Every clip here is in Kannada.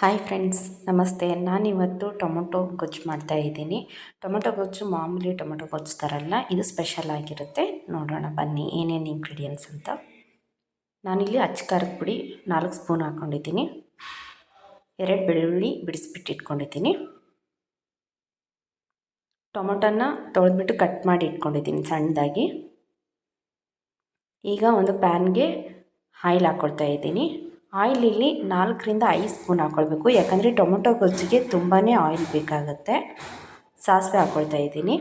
ಹಾಯ್ ಫ್ರೆಂಡ್ಸ್ ನಮಸ್ತೆ. ನಾನಿವತ್ತು ಟೊಮೊಟೊ ಗೊಜ್ಜು ಮಾಡ್ತಾ ಇದ್ದೀನಿ. ಟೊಮೊಟೊ ಗೊಜ್ಜು ಮಾಮೂಲಿ ಟೊಮೊಟೊ ಗೊಜ್ಜು ತರಲ್ಲ ಇದು ಸ್ಪೆಷಲ್ ಆಗಿರುತ್ತೆ. ನೋಡೋಣ, ಬನ್ನಿ ಏನೇನು ಇಂಗ್ರೀಡಿಯೆಂಟ್ಸ್ ಅಂತ. ನಾನಿಲ್ಲಿ ಅಚ್ಚಕಾರದ ಪುಡಿ ನಾಲ್ಕು ಸ್ಪೂನ್ ಹಾಕ್ಕೊಂಡಿದ್ದೀನಿ ಎರಡು ಬೆಳ್ಳುಳ್ಳಿ ಬಿಡಿಸ್ಬಿಟ್ಟು ಇಟ್ಕೊಂಡಿದ್ದೀನಿ. ಟೊಮೊಟೊನ ತೊಳೆದ್ಬಿಟ್ಟು ಕಟ್ ಮಾಡಿ ಇಟ್ಕೊಂಡಿದ್ದೀನಿ ಸಣ್ಣದಾಗಿ. ಈಗ ಒಂದು ಪ್ಯಾನ್ಗೆ ಆಯಿಲ್ ಹಾಕ್ಕೊಳ್ತಾ ಇದ್ದೀನಿ. ಆಯಿಲ್ ಇಲ್ಲಿ ನಾಲ್ಕರಿಂದ ಐದು ಸ್ಪೂನ್ ಹಾಕ್ಕೊಳ್ಬೇಕು ಯಾಕಂದರೆ ಟೊಮೊಟೊ ಗೊಜ್ಜಿಗೆ ತುಂಬಾ ಆಯಿಲ್ ಬೇಕಾಗುತ್ತೆ. ಸಾಸಿವೆ ಹಾಕ್ಕೊಳ್ತಾ ಇದ್ದೀನಿ.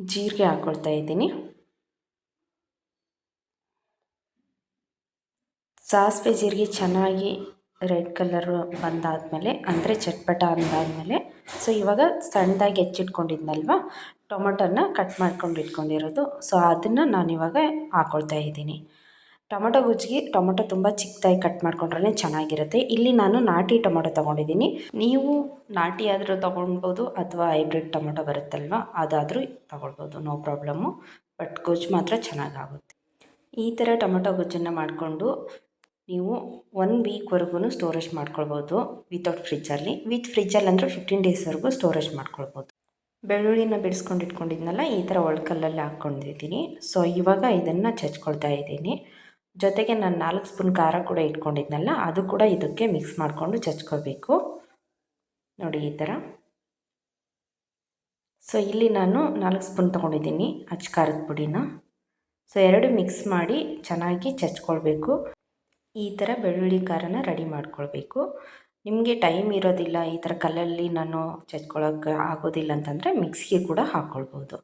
ಜೀರಿಗೆ ಹಾಕ್ಕೊಳ್ತಾ ಇದ್ದೀನಿ. ಸಾಸಿವೆ ಜೀರಿಗೆ ಚೆನ್ನಾಗಿ ರೆಡ್ ಕಲರು ಬಂದಾದಮೇಲೆ, ಅಂದರೆ ಚಟ್ಪಟ ಅಂದಾದಮೇಲೆ, ಸೊ ಇವಾಗ ಸಣ್ಣದಾಗಿ ಹೆಚ್ಚಿಟ್ಕೊಂಡಿದ್ನಲ್ವ, ಟೊಮೊಟೊನ ಕಟ್ ಮಾಡ್ಕೊಂಡು ಇಟ್ಕೊಂಡಿರೋದು. ಸೊ ಅದನ್ನು ನಾನಿವಾಗ ಹಾಕ್ಕೊಳ್ತಾ ಇದ್ದೀನಿ. ಟೊಮೊಟೊ ಗೊಜ್ಜಿಗೆ ಟೊಮೊಟೊ ತುಂಬ ಚಿಕ್ಕದಾಗಿ ಕಟ್ ಮಾಡ್ಕೊಂಡ್ರೆ ಚೆನ್ನಾಗಿರುತ್ತೆ. ಇಲ್ಲಿ ನಾನು ನಾಟಿ ಟೊಮೊಟೊ ತೊಗೊಂಡಿದ್ದೀನಿ. ನೀವು ನಾಟಿ ಆದರೂ ತೊಗೊಳ್ಬೋದು ಅಥವಾ ಹೈಬ್ರಿಡ್ ಟೊಮೊಟೊ ಬರುತ್ತಲ್ವ ಅದಾದರೂ ತೊಗೊಳ್ಬೋದು, ನೋ ಪ್ರಾಬ್ಲಮ್ಮು ಬಟ್ ಗೊಜ್ಜು ಮಾತ್ರ ಚೆನ್ನಾಗಾಗುತ್ತೆ. ಈ ಥರ ಟೊಮೊಟೊ ಗೊಜ್ಜನ್ನು ಮಾಡಿಕೊಂಡು ನೀವು ಒನ್ ವೀಕ್ವರೆಗೂ ಸ್ಟೋರೇಜ್ ಮಾಡ್ಕೊಳ್ಬೋದು ವಿತೌಟ್ ಫ್ರಿಜ್ಜಲ್ಲಿ. ವಿತ್ ಫ್ರಿಜ್ಜಲ್ಲಿ ಅಂದರೆ ಫಿಫ್ಟೀನ್ ಡೇಸ್ವರೆಗೂ ಸ್ಟೋರೇಜ್ ಮಾಡ್ಕೊಳ್ಬೋದು. ಬೆಳ್ಳುಳ್ಳಿನ ಬಿಡಿಸ್ಕೊಂಡು ಇಟ್ಕೊಂಡಿದ್ನಲ್ಲ, ಈ ಥರ ಒಳ್ಕಲ್ಲಲ್ಲಿ ಹಾಕ್ಕೊಂಡಿದ್ದೀನಿ. ಸೊ, ಇವಾಗ ಇದನ್ನು ಚಚ್ಕೊಳ್ತಾ ಇದ್ದೀನಿ. ಜೊತೆಗೆ ನಾನು ನಾಲ್ಕು ಸ್ಪೂನ್ ಖಾರ ಕೂಡ ಇಟ್ಕೊಂಡಿದ್ನಲ್ಲ, ಅದು ಕೂಡ ಇದಕ್ಕೆ ಮಿಕ್ಸ್ ಮಾಡಿಕೊಂಡು ಚಚ್ಕೋಬೇಕು ನೋಡಿ ಈ ಥರ ಸೊ ಇಲ್ಲಿ ನಾನು ನಾಲ್ಕು ಸ್ಪೂನ್ ತೊಗೊಂಡಿದ್ದೀನಿ ಅಚ್ಚ ಖಾರದ ಪುಡಿನ. ಸೊ ಎರಡು ಮಿಕ್ಸ್ ಮಾಡಿ ಚೆನ್ನಾಗಿ ಚಚ್ಕೊಳ್ಬೇಕು ಈ ಥರ ಬೆಳ್ಳುಳ್ಳಿ ಖಾರನ ರೆಡಿ ಮಾಡ್ಕೊಳ್ಬೇಕು. ನಿಮಗೆ ಟೈಮ್ ಇರೋದಿಲ್ಲ ಈ ಥರ ಕಲ್ಲಲ್ಲಿ ನಾನು ಚಚ್ಕೊಳ್ಳೋಕೆ ಆಗೋದಿಲ್ಲ ಅಂತಂದರೆ ಮಿಕ್ಸಿಗೆ ಕೂಡ ಹಾಕ್ಕೊಳ್ಬೋದು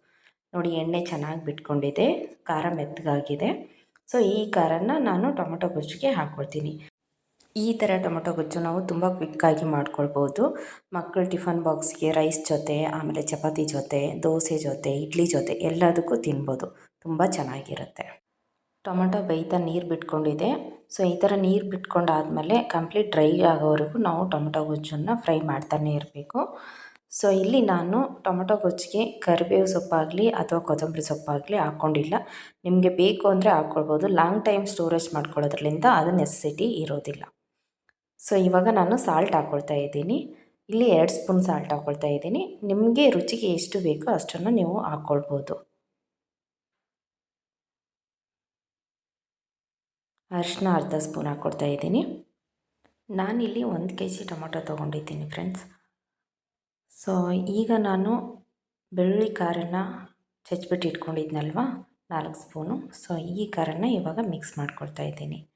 ನೋಡಿ ಎಣ್ಣೆ ಚೆನ್ನಾಗಿ ಬಿಟ್ಕೊಂಡಿದೆ, ಖಾರ ಮೆತ್ತಗಾಗಿದೆ. ಸೊ, ಈ ಖಾರನ ನಾನು ಟೊಮೊಟೊ ಗೊಜ್ಜಿಗೆ ಹಾಕ್ಕೊಳ್ತೀನಿ ಈ ಥರ ಟೊಮೊಟೊ ಗೊಜ್ಜು ನಾವು ತುಂಬ ಕ್ವಿಕ್ಕಾಗಿ ಮಾಡ್ಕೊಳ್ಬೋದು. ಮಕ್ಕಳು ಟಿಫನ್ ಬಾಕ್ಸ್ಗೆ ರೈಸ್ ಜೊತೆ, ಆಮೇಲೆ ಚಪಾತಿ ಜೊತೆ, ದೋಸೆ ಜೊತೆ, ಇಡ್ಲಿ ಜೊತೆ ಎಲ್ಲದಕ್ಕೂ ತಿನ್ಬೋದು. ತುಂಬ ಚೆನ್ನಾಗಿರುತ್ತೆ. ಟೊಮೊಟೊ ಬೇಯ್ತಾ ನೀರು ಬಿಟ್ಕೊಂಡಿದೆ. ಸೊ, ಈ ಥರ ನೀರು ಬಿಟ್ಕೊಂಡಾದಮೇಲೆ ಕಂಪ್ಲೀಟ್ ಡ್ರೈ ಆಗೋವರೆಗೂ ನಾವು ಟೊಮೊಟೊ ಗೊಜ್ಜನ್ನು ಫ್ರೈ ಮಾಡ್ತಾನೆ ಇರಬೇಕು. ಸೊ ಇಲ್ಲಿ ನಾನು ಟೊಮೊಟೊ ಗೊಜ್ಜಿಗೆ ಕರಿಬೇವು ಸೊಪ್ಪಾಗಲಿ ಅಥವಾ ಕೊತ್ತಂಬರಿ ಸೊಪ್ಪಾಗಲಿ ಹಾಕ್ಕೊಂಡಿಲ್ಲ. ನಿಮಗೆ ಬೇಕು ಅಂದರೆ ಹಾಕ್ಕೊಳ್ಬೋದು. ಲಾಂಗ್ ಟೈಮ್ ಸ್ಟೋರೇಜ್ ಮಾಡ್ಕೊಳ್ಳೋದ್ರಿಂದ ಅದು ನೆಸೆಸಿಟಿ ಇರೋದಿಲ್ಲ. ಸೊ ಇವಾಗ ನಾನು ಸಾಲ್ಟ್ ಹಾಕ್ಕೊಳ್ತಾ ಇದ್ದೀನಿ. ಇಲ್ಲಿ ಎರಡು ಸ್ಪೂನ್ ಸಾಲ್ಟ್ ಹಾಕ್ಕೊಳ್ತಾ ಇದ್ದೀನಿ. ನಿಮಗೆ ರುಚಿಗೆ ಎಷ್ಟು ಬೇಕೋ ಅಷ್ಟನ್ನು ನೀವು ಹಾಕ್ಕೊಳ್ಬೋದು. ಅರಿಶಿನ ಅರ್ಧ ಸ್ಪೂನ್ ಹಾಕ್ಕೊಳ್ತಾ ಇದ್ದೀನಿ. ನಾನಿಲ್ಲಿ ಒಂದು ಕೆ ಜಿ ಟೊಮೊಟೊ ತೊಗೊಂಡಿದ್ದೀನಿ ಫ್ರೆಂಡ್ಸ್ ಸೊ, ಈಗ ನಾನು ಬೆಳ್ಳುಳ್ಳಿ ಖಾರನ ಚಚ್ಬಿಟ್ಟು ಇಟ್ಕೊಂಡಿದ್ನಲ್ವ? ನಾಲ್ಕು ಸ್ಪೂನು. ಸೊ, ಈ ಖಾರನ ಇವಾಗ ಮಿಕ್ಸ್ ಮಾಡ್ಕೊಳ್ತಾ ಇದ್ದೀನಿ.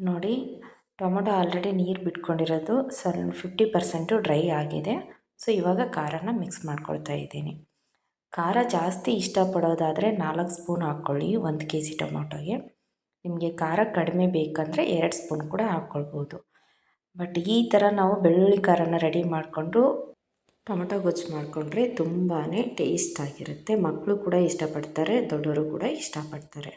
ನೋಡಿ, ಟೊಮೊಟೊ ಆಲ್ರೆಡಿ ನೀರು ಬಿಟ್ಕೊಂಡಿರೋದು ಸ್ವಲ್ಪ ಫಿಫ್ಟಿ ಪರ್ಸೆಂಟು ಡ್ರೈ ಆಗಿದೆ. ಸೊ, ಇವಾಗ ಖಾರನ ಮಿಕ್ಸ್ ಮಾಡ್ಕೊಳ್ತಾ ಇದ್ದೀನಿ. ಖಾರ ಜಾಸ್ತಿ ಇಷ್ಟಪಡೋದಾದರೆ ನಾಲ್ಕು ಸ್ಪೂನ್ ಹಾಕ್ಕೊಳ್ಳಿ, ಒಂದು ಕೆ ಜಿ ಟೊಮೊಟೊಗೆ. ನಿಮಗೆ ಖಾರ ಕಡಿಮೆ ಬೇಕಂದರೆ ಎರಡು ಸ್ಪೂನ್ ಕೂಡ ಹಾಕ್ಕೊಳ್ಬೋದು. ಬಟ್ ಈ ಥರ ನಾವು ಬೆಳ್ಳುಳ್ಳಿ ಖಾರನ ರೆಡಿ ಮಾಡಿಕೊಂಡು ಟೊಮೊಟೊ ಗೊಜ್ಜು ಮಾಡಿಕೊಂಡ್ರೆ ತುಂಬಾ ಟೇಸ್ಟ್ ಆಗಿರುತ್ತೆ. ಮಕ್ಕಳು ಕೂಡ ಇಷ್ಟಪಡ್ತಾರೆ ದೊಡ್ಡವರು ಕೂಡ ಇಷ್ಟಪಡ್ತಾರೆ.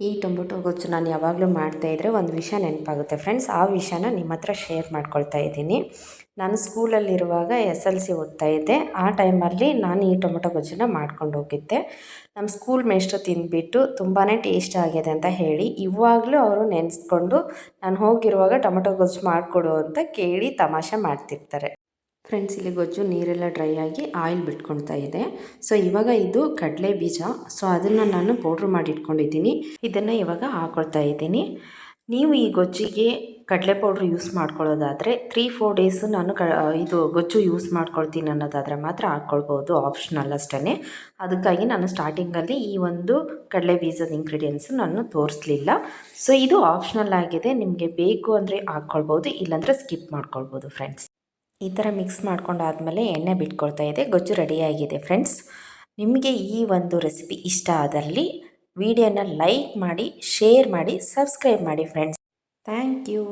ಈ ಟೊಮೊಟೊ ಗೊಜ್ಜು ನಾನು ಯಾವಾಗಲೂ ಮಾಡ್ತಾಯಿದ್ರೆ ಒಂದು ವಿಷಯ ನೆನಪಾಗುತ್ತೆ ಫ್ರೆಂಡ್ಸ್. ಆ ವಿಷಯನ ನಿಮ್ಮ ಹತ್ರ ಶೇರ್ ಮಾಡ್ಕೊಳ್ತಾ ಇದ್ದೀನಿ. ನಾನು ಸ್ಕೂಲಲ್ಲಿರುವಾಗ ಎಸ್ ಎಲ್ ಸಿ ಓದ್ತಾ ಇದ್ದೆ. ಆ ಟೈಮಲ್ಲಿ ನಾನು ಈ ಟೊಮೊಟೊ ಗೊಜ್ಜನ್ನ ಮಾಡ್ಕೊಂಡು ಹೋಗಿದ್ದೆ. ನಮ್ಮ ಸ್ಕೂಲ್ ಮೇಷ್ಟ್ರು ತಿಂದುಬಿಟ್ಟು ತುಂಬಾ ಟೇಸ್ಟ್ ಆಗಿದೆ ಅಂತ ಹೇಳಿ ಇವಾಗಲೂ ಅವರು ನೆನೆಸ್ಕೊಂಡು ನಾನು ಹೋಗಿರುವಾಗ ಟೊಮೊಟೊ ಗೊಜ್ಜು ಮಾಡಿಕೊಡು ಅಂತ ಕೇಳಿ ತಮಾಷೆ ಮಾಡ್ತಿರ್ತಾರೆ. ಫ್ರೆಂಡ್ಸ್ ಇಲ್ಲಿ ಗೊಜ್ಜು ನೀರೆಲ್ಲ ಡ್ರೈ ಆಗಿ ಆಯಿಲ್ ಬಿಟ್ಕೊಳ್ತಾ ಇದೆ. ಸೊ ಇವಾಗ ಇದು ಕಡಲೆ ಬೀಜ. ಸೊ ಅದನ್ನು ನಾನು ಪೌಡ್ರ್ ಮಾಡಿ ಇಟ್ಕೊಂಡಿದ್ದೀನಿ. ಇದನ್ನು ಇವಾಗ ಹಾಕೊಳ್ತಾ ಇದ್ದೀನಿ. ನೀವು ಈ ಗೊಜ್ಜಿಗೆ ಕಡಲೆ ಪೌಡ್ರ್ ಯೂಸ್ ಮಾಡ್ಕೊಳ್ಳೋದಾದರೆ ತ್ರೀ ಫೋರ್ ಡೇಸು ನಾನು ಕ, ಇದು ಗೊಜ್ಜು ಯೂಸ್ ಮಾಡ್ಕೊಳ್ತೀನಿ ಅನ್ನೋದಾದರೆ ಮಾತ್ರ ಹಾಕ್ಕೊಳ್ಬೋದು ಆಪ್ಷನಲ್ ಅಷ್ಟೇ ಅದಕ್ಕಾಗಿ ನಾನು ಸ್ಟಾರ್ಟಿಂಗಲ್ಲಿ ಈ ಒಂದು ಕಡಲೆ ಬೀಜದ ಇಂಗ್ರೀಡಿಯೆಂಟ್ಸು ನಾನು ತೋರಿಸ್ಲಿಲ್ಲ. ಸೊ ಇದು ಆಪ್ಷನಲ್ ಆಗಿದೆ. ನಿಮಗೆ ಬೇಕು ಅಂದರೆ ಹಾಕ್ಕೊಳ್ಬೋದು ಇಲ್ಲಾಂದರೆ ಸ್ಕಿಪ್ ಮಾಡ್ಕೊಳ್ಬೋದು ಫ್ರೆಂಡ್ಸ್ ಈ ಥರ ಮಿಕ್ಸ್ ಮಾಡ್ಕೊಂಡಾದಮೇಲೆ ಎಣ್ಣೆ ಬಿಟ್ಕೊಳ್ತಾ ಇದೆ. ಗೊಜ್ಜು ರೆಡಿಯಾಗಿದೆ ಫ್ರೆಂಡ್ಸ್ ನಿಮಗೆ ಈ ಒಂದು ರೆಸಿಪಿ ಇಷ್ಟ ಆದಲ್ಲಿ ವಿಡಿಯೋನ ಲೈಕ್ ಮಾಡಿ ಶೇರ್ ಮಾಡಿ ಸಬ್ಸ್ಕ್ರೈಬ್ ಮಾಡಿ ಫ್ರೆಂಡ್ಸ್ ಥ್ಯಾಂಕ್ ಯು